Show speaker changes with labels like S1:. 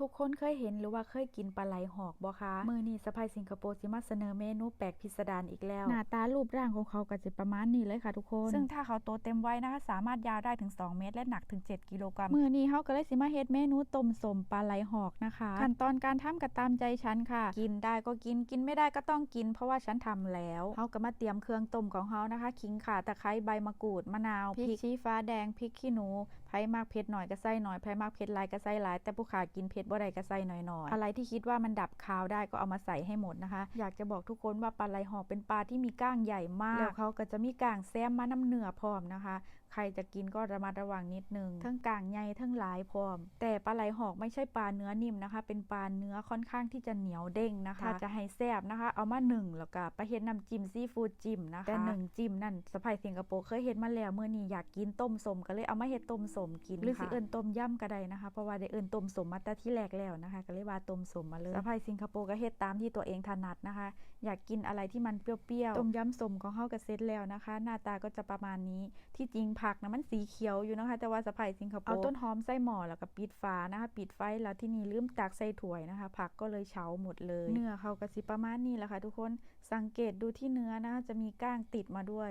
S1: ทุกคนเคยเห็นหรือว่าเคยกินปลาไหลหอกบ่คะมือนี้สะพายสิงคโปร์สิมาเสนอเมนูแปลกพิสดารอีกแล้ว หน้าตารูปร่างของเขาก็จะประมาณนี้เลยค่ะทุกคน ซึ่งถ้าเขาโตเต็มวัยนะคะ สามารถยาวได้ถึง 2 เมตร และหนักถึง 7 กิโลกรัมมือนี้เขาก็เลยสิมาเฮ็ดเมนูต้มสมปลาไหลหอกนะคะขั้นตอนการทำก็ตามใจฉันค่ะ กินได้ก็กินกินไม่ได้ก็ต้องกิน เพราะว่าฉันทำแล้วเขาก็มาเตรียมเครื่องต้มของเขานะคะขิงข่าตะไคร้ใบมะกรูดมะนาวพริกชี้ฟ้าแดงพริกขี้หนูไผ่มากเผ็ดหน่อยก็ใส่หน่อยไผ่มากเผ็ดหลายก็ใส่หลาย แต่ผู้ขากินเผ็ดบ่ได้ก็ใส่หน่อยๆอะไรที่คิดว่ามันดับคาวได้ก็เอามาใส่ให้หมดนะคะ อยากจะบอกทุกคนว่าปลาไหลหอกเป็นปลาที่มีก้างใหญ่มากแล้วเขาก็จะมีก้างแซมมาน้ำเนื้อพร้อมนะคะ ใครจะกินก็ระมัดระวังนิดนึงทั้งก้างใหญ่ทั้งหลายพร้อม แต่ปลาไหลหอกไม่ใช่ปลาเนื้อนิ่มนะคะ เป็นปลาเนื้อค่อนข้างที่จะเหนียวเด้งนะคะถ้าจะให้แซ่บนะคะ เอามาหนึ่งแล้วก็ไปเฮ็ดน้ำจิ้มซีฟู้ดจิ้มนะคะแต่หนึ่งจิ้มนั่นสะพายสิงคโปร์เคยเฮ็ดมาแล้วเมื่อนี้อยากกินต้มสมก็เลยเอามาเฮ็ดต้มสมกินหรือสิเอิ้นต้มยำก็ได้นะคะ เพราะว่าได้เอิ้นต้มสมมาแต่ที่แรกแล้วนะคะ ก็เลยว่าต้มสมมาเลยสะพายสิงคโปร์ก็เฮ็ดตามที่ตัวเองถนัดนะคะ อยากกินอะไรที่มันเปรี้ยวๆต้มยำสมของเฮาก็เสร็จแล้วนะคะ หน้าตาก็จะประมาณนี้ที่จริงผักนะมันสีเขียวอยู่นะคะ แต่ว่าสะพายสิงคโปร์เอาต้นหอมใส่หม้อแล้วก็ปิดฝานะคะ ปิดไฟแล้วที่นี่ลืมตักใส่ถ้วยนะคะ ผักก็เลยเฉาหมดเลย เนื้อเขาก็สิประมาณนี้แหละค่ะทุกคนสังเกตดูที่เนื้อนะคะจะมีก้างติดมาด้วย